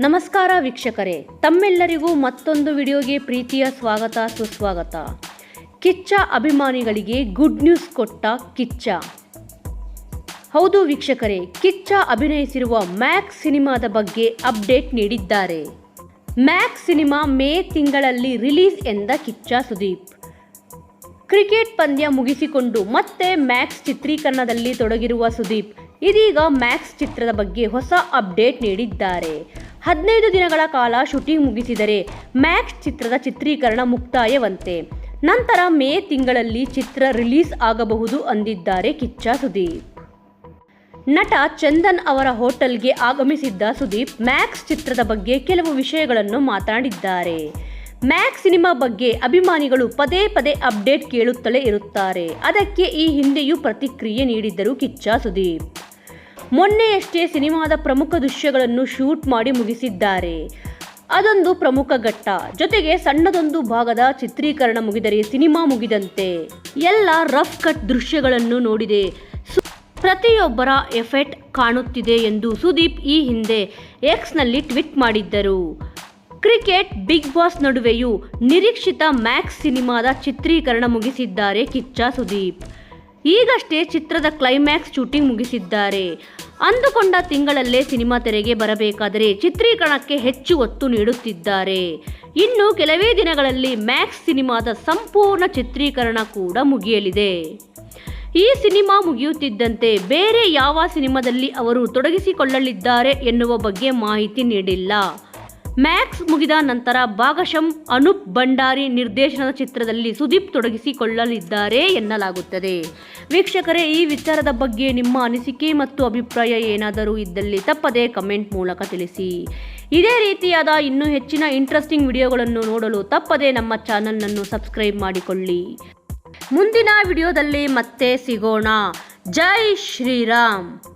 ನಮಸ್ಕಾರ ವೀಕ್ಷಕರೇ, ತಮ್ಮೆಲ್ಲರಿಗೂ ಮತ್ತೊಂದು ವಿಡಿಯೋಗೆ ಪ್ರೀತಿಯ ಸ್ವಾಗತ, ಸುಸ್ವಾಗತ. ಕಿಚ್ಚ ಅಭಿಮಾನಿಗಳಿಗೆ ಗುಡ್ ನ್ಯೂಸ್ ಕೊಟ್ಟ ಕಿಚ್ಚ. ಹೌದು ವೀಕ್ಷಕರೇ, ಕಿಚ್ಚ ಅಭಿನಯಿಸಿರುವ ಮ್ಯಾಕ್ಸ್ ಸಿನಿಮಾದ ಬಗ್ಗೆ ಅಪ್ಡೇಟ್ ನೀಡಿದ್ದಾರೆ. ಮ್ಯಾಕ್ಸ್ ಸಿನಿಮಾ ಮೇ ತಿಂಗಳಲ್ಲಿ ರಿಲೀಸ್ ಎಂದ ಕಿಚ್ಚ ಸುದೀಪ್. ಕ್ರಿಕೆಟ್ ಪಂದ್ಯ ಮುಗಿಸಿಕೊಂಡು ಮತ್ತೆ ಮ್ಯಾಕ್ಸ್ ಚಿತ್ರೀಕರಣದಲ್ಲಿ ತೊಡಗಿರುವ ಸುದೀಪ್. ಇದೀಗ ಮ್ಯಾಕ್ಸ್ ಚಿತ್ರದ ಬಗ್ಗೆ ಹೊಸ ಅಪ್ಡೇಟ್ ನೀಡಿದ್ದಾರೆ. ಹದಿನೈದು ದಿನಗಳ ಕಾಲ ಶೂಟಿಂಗ್ ಮುಗಿಸಿದರೆ ಮ್ಯಾಕ್ಸ್ ಚಿತ್ರದ ಚಿತ್ರೀಕರಣ ಮುಕ್ತಾಯವಂತೆ. ನಂತರ ಮೇ ತಿಂಗಳಲ್ಲಿ ಚಿತ್ರ ರಿಲೀಸ್ ಆಗಬಹುದು ಅಂದಿದ್ದಾರೆ ಕಿಚ್ಚ ಸುದೀಪ್. ನಟ ಚಂದನ್ ಅವರ ಹೋಟೆಲ್ಗೆ ಆಗಮಿಸಿದ್ದ ಸುದೀಪ್ ಮ್ಯಾಕ್ಸ್ ಚಿತ್ರದ ಬಗ್ಗೆ ಕೆಲವು ವಿಷಯಗಳನ್ನು ಮಾತನಾಡಿದ್ದಾರೆ. ಮ್ಯಾಕ್ಸ್ ಸಿನಿಮಾ ಬಗ್ಗೆ ಅಭಿಮಾನಿಗಳು ಪದೇ ಪದೇ ಅಪ್ಡೇಟ್ ಕೇಳುತ್ತಲೇ ಇರುತ್ತಾರೆ. ಅದಕ್ಕೆ ಈ ಹಿಂದೆಯೂ ಪ್ರತಿಕ್ರಿಯೆ ನೀಡಿದ್ದರು ಕಿಚ್ಚ ಸುದೀಪ್. ಮೊನ್ನೆಯಷ್ಟೇ ಸಿನಿಮಾದ ಪ್ರಮುಖ ದೃಶ್ಯಗಳನ್ನು ಶೂಟ್ ಮಾಡಿ ಮುಗಿಸಿದ್ದಾರೆ. ಅದೊಂದು ಪ್ರಮುಖ ಘಟ್ಟ. ಜೊತೆಗೆ ಸಣ್ಣದೊಂದು ಭಾಗದ ಚಿತ್ರೀಕರಣ ಮುಗಿದರೆ ಸಿನಿಮಾ ಮುಗಿದಂತೆ ಎಲ್ಲ ರಫ್ ಕಟ್ ದೃಶ್ಯಗಳನ್ನು ನೋಡಿದೆ. ಪ್ರತಿಯೊಬ್ಬರ ಎಫೆಕ್ಟ್ ಕಾಣುತ್ತಿದೆ ಎಂದು ಸುದೀಪ್ ಈ ಹಿಂದೆ ಎಕ್ಸ್ನಲ್ಲಿ ಟ್ವೀಟ್ ಮಾಡಿದ್ದರು. ಕ್ರಿಕೆಟ್ ಬಿಗ್ ಬಾಸ್ ನಡುವೆಯೂ ನಿರೀಕ್ಷಿತ ಮ್ಯಾಕ್ಸ್ ಸಿನಿಮಾದ ಚಿತ್ರೀಕರಣ ಮುಗಿಸಿದ್ದಾರೆ ಕಿಚ್ಚ ಸುದೀಪ್. ಈಗಷ್ಟೇ ಚಿತ್ರದ ಕ್ಲೈಮ್ಯಾಕ್ಸ್ ಶೂಟಿಂಗ್ ಮುಗಿಸಿದ್ದಾರೆ. ಅಂದುಕೊಂಡ ತಿಂಗಳಲ್ಲೇ ಸಿನಿಮಾ ತೆರೆಗೆ ಬರಬೇಕಾದರೆ ಚಿತ್ರೀಕರಣಕ್ಕೆ ಹೆಚ್ಚು ಒತ್ತು ನೀಡುತ್ತಿದ್ದಾರೆ. ಇನ್ನು ಕೆಲವೇ ದಿನಗಳಲ್ಲಿ ಮ್ಯಾಕ್ಸ್ ಸಿನಿಮಾದ ಸಂಪೂರ್ಣ ಚಿತ್ರೀಕರಣ ಕೂಡ ಮುಗಿಯಲಿದೆ. ಈ ಸಿನಿಮಾ ಮುಗಿಯುತ್ತಿದ್ದಂತೆ ಬೇರೆ ಯಾವ ಸಿನಿಮಾದಲ್ಲಿ ಅವರು ತೊಡಗಿಸಿಕೊಳ್ಳಲಿದ್ದಾರೆ ಎನ್ನುವ ಬಗ್ಗೆ ಮಾಹಿತಿ ನೀಡಿಲ್ಲ. ಮ್ಯಾಕ್ಸ್ ಮುಗಿದ ನಂತರ ಭಾಗಶಂ ಅನೂಪ್ ಭಂಡಾರಿ ನಿರ್ದೇಶನದ ಚಿತ್ರದಲ್ಲಿ ಸುದೀಪ್ ತೊಡಗಿಸಿಕೊಳ್ಳಲಿದ್ದಾರೆ ಎನ್ನಲಾಗುತ್ತದೆ. ವೀಕ್ಷಕರೇ, ಈ ವಿಚಾರದ ಬಗ್ಗೆ ನಿಮ್ಮ ಅನಿಸಿಕೆ ಮತ್ತು ಅಭಿಪ್ರಾಯ ಏನಾದರೂ ಇದ್ದಲ್ಲಿ ತಪ್ಪದೇ ಕಮೆಂಟ್ ಮೂಲಕ ತಿಳಿಸಿ. ಇದೇ ರೀತಿಯಾದ ಇನ್ನೂ ಹೆಚ್ಚಿನ ಇಂಟ್ರೆಸ್ಟಿಂಗ್ ವಿಡಿಯೋಗಳನ್ನು ನೋಡಲು ತಪ್ಪದೇ ನಮ್ಮ ಚಾನಲ್ನನ್ನು ಸಬ್ಸ್ಕ್ರೈಬ್ ಮಾಡಿಕೊಳ್ಳಿ. ಮುಂದಿನ ವಿಡಿಯೋದಲ್ಲಿ ಮತ್ತೆ ಸಿಗೋಣ. ಜೈ ಶ್ರೀರಾಮ್!